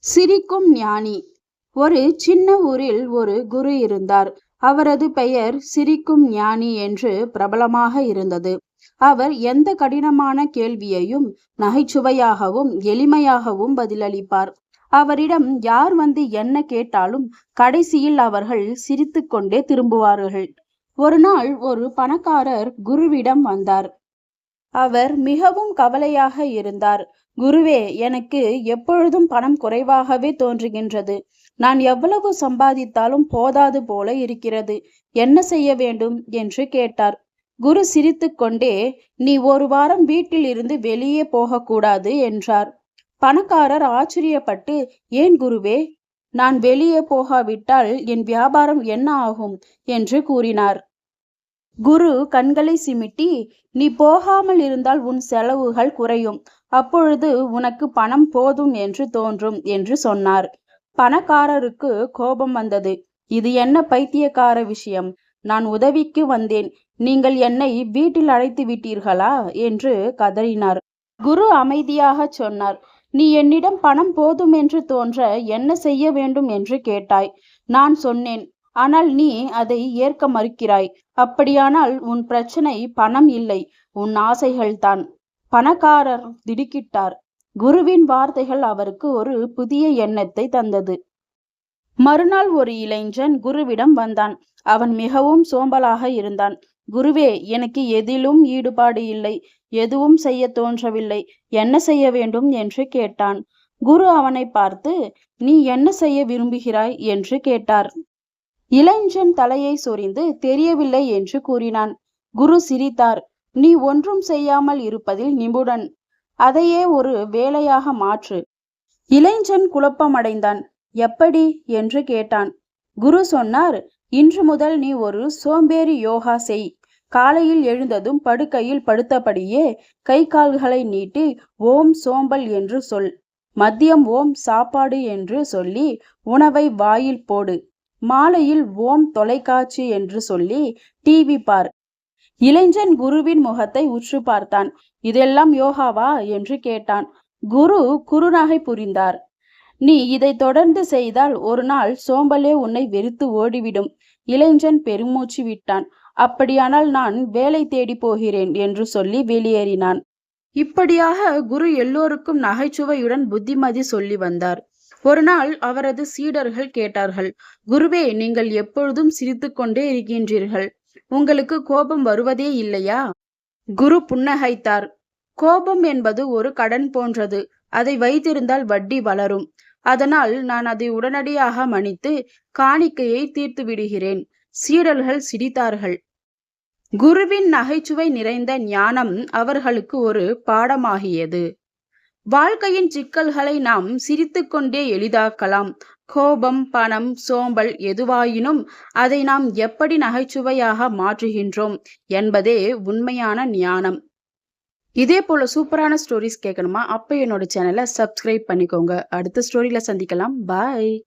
சிரிக்கும் ஞானி. ஒரு சின்ன ஊரில் ஒரு குரு இருந்தார். அவரது பெயர் சிரிக்கும் ஞானி என்று பிரபலமாக இருந்தது. அவர் எந்த கடினமான கேள்வியையும் நகைச்சுவையாகவும் எளிமையாகவும் பதிலளிப்பார். அவரிடம் யார் வந்து என்ன கேட்டாலும் கடைசியில் அவர்கள் சிரித்துக்கொண்டே திரும்புவார்கள். ஒரு நாள் ஒரு பணக்காரர் குருவிடம் வந்தார். அவர் மிகவும் கவலையாக இருந்தார். குருவே எனக்கு எப்பொழுதும் பணம் குறைவாகவே தோன்றுகின்றது. நான் எவ்வளவு சம்பாதித்தாலும் போதாது போல இருக்கிறது. என்ன செய்ய வேண்டும்? என்று கேட்டார். குரு சிரித்துக்கொண்டே நீ ஒரு வாரம் வீட்டில் இருந்து வெளியே போகக்கூடாது என்றார். பணக்காரர் ஆச்சரியப்பட்டு ஏன் குருவே நான் வெளியே போகாவிட்டால் என் வியாபாரம் என்ன ஆகும்? என்று கூறினார். குரு கண்களை சிமிட்டி நீ போகாமல் இருந்தால் உன் செலவுகள் குறையும். அப்பொழுது உனக்கு பணம் போதும் என்று தோன்றும் என்று சொன்னார். பணக்காரருக்கு கோபம் வந்தது. இது என்ன பைத்தியக்கார விஷயம்? நான் உதவிக்கு வந்தேன். நீங்கள் என்னை வீட்டில் அழைத்து விட்டீர்களா? என்று கதறினார். குரு அமைதியாக சொன்னார். நீ என்னிடம் பணம் போதும் என்று தோன்ற என்ன செய்ய வேண்டும்? என்று கேட்டாய். நான் சொன்னேன் ஆனால் நீ அதை ஏற்க மறுக்கிறாய். அப்படியானால் உன் பிரச்சனை பணம் இல்லை உன் ஆசைகள்தான் பணக்காரர் திடுக்கிட்டார். குருவின் வார்த்தைகள் அவருக்கு ஒரு புதிய எண்ணத்தை தந்தது. மறுநாள் ஒரு இளைஞன் குருவிடம் வந்தான். அவன் மிகவும் சோம்பலாக இருந்தான். குருவே எனக்கு எதிலும் ஈடுபாடு இல்லை எதுவும் செய்ய தோன்றவில்லை என்ன செய்ய வேண்டும் என்று கேட்டான். குரு அவனை பார்த்து நீ என்ன செய்ய விரும்புகிறாய்? என்று கேட்டார். இளைஞன் தலையை சொரிந்து தெரியவில்லை என்று கூறினான். குரு சிரித்தார். நீ ஒன்றும் செய்யாமல் இருப்பதில் நிபுணன். அதையே ஒரு வேலையாக மாற்று. இளைஞன் குழப்பமடைந்தான். எப்படி? என்று கேட்டான். குரு சொன்னார். இன்று முதல் நீ ஒரு சோம்பேறி யோகா செய். காலையில் எழுந்ததும் படுக்கையில் படுத்தபடியே கை கால்களை நீட்டி ஓம் சோம்பல் என்று சொல். மதியம் ஓம் சாப்பாடு என்று சொல்லி உணவை வாயில் போடு. மாலையில் ஓம் தொலைக்காட்சி என்று சொல்லி டிவி பார். இளைஞன் குருவின் முகத்தை உற்று பார்த்தான். இதெல்லாம் யோகாவா? என்று கேட்டான். குரு குறுநகை புரிந்தார். நீ இதை தொடர்ந்து செய்தால் ஒரு நாள் சோம்பலே உன்னை வெறுத்து ஓடிவிடும். இளைஞன் பெருமூச்சு விட்டான். அப்படியானால் நான் வேலை தேடி போகிறேன் என்று சொல்லி வெளியேறினான். இப்படியாக குரு எல்லோருக்கும் நகைச்சுவையுடன் புத்திமதி சொல்லி வந்தார். ஒரு நாள் அவரது சீடர்கள் கேட்டார்கள் குருவே நீங்கள் எப்பொழுதும் சிரித்துக்கொண்டே இருக்கின்றீர்கள். உங்களுக்கு கோபம் வருவதே இல்லையா? குரு புன்னகைத்தார் கோபம் என்பது ஒரு கடன் போன்றது. அதை வைத்திருந்தால் வட்டி வளரும். அதனால் நான் அதை உடனடியாக மன்னித்து காணிக்கையை தீர்த்து விடுகிறேன். சீடர்கள் சிரித்தார்கள். குருவின் நகைச்சுவை நிறைந்த ஞானம் அவர்களுக்கு ஒரு பாடமாகியது. வாழ்க்கையின் சிக்கல்களை நாம் சிரித்துக்கொண்டே எளிதாக்கலாம். கோபம் பணம் சோம்பல் எதுவாயினும் அதை நாம் எப்படி நகைச்சுவையாக மாற்றுகின்றோம் என்பதே உண்மையான ஞானம். இதே போல சூப்பரான ஸ்டோரிஸ் கேட்கணுமா? அப்போ என்னோட சேனலை சப்ஸ்கிரைப் பண்ணிக்கோங்க. அடுத்த ஸ்டோரியில சந்திக்கலாம். பாய்